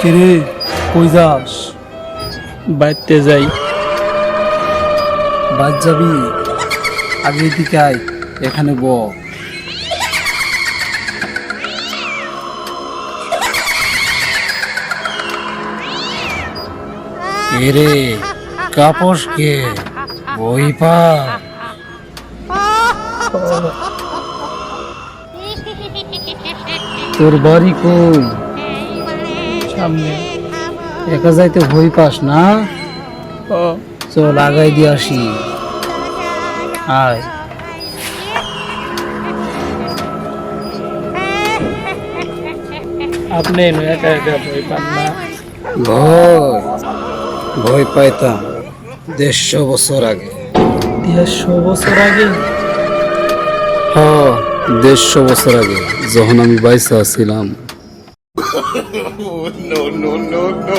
কিরে কই যাস? বাইতে যাই। বাদ যাবি? আগে দিকে আয় এখানে ব। রে কাপস কে? বই পা। তোর বাড়ি কই? সামনে। একা যাইতে ভয় পাস না? চল আগাই দিয়ে আসি। আয়। আপনি একা একা ভয় পান না। ভয়। ভয় পাইতাম। দেড়শো বছর আগে দেড়শো বছর আগে হ দেড়শো বছর আগে যখন আমি বাইসা ছিলাম no, no, no, no.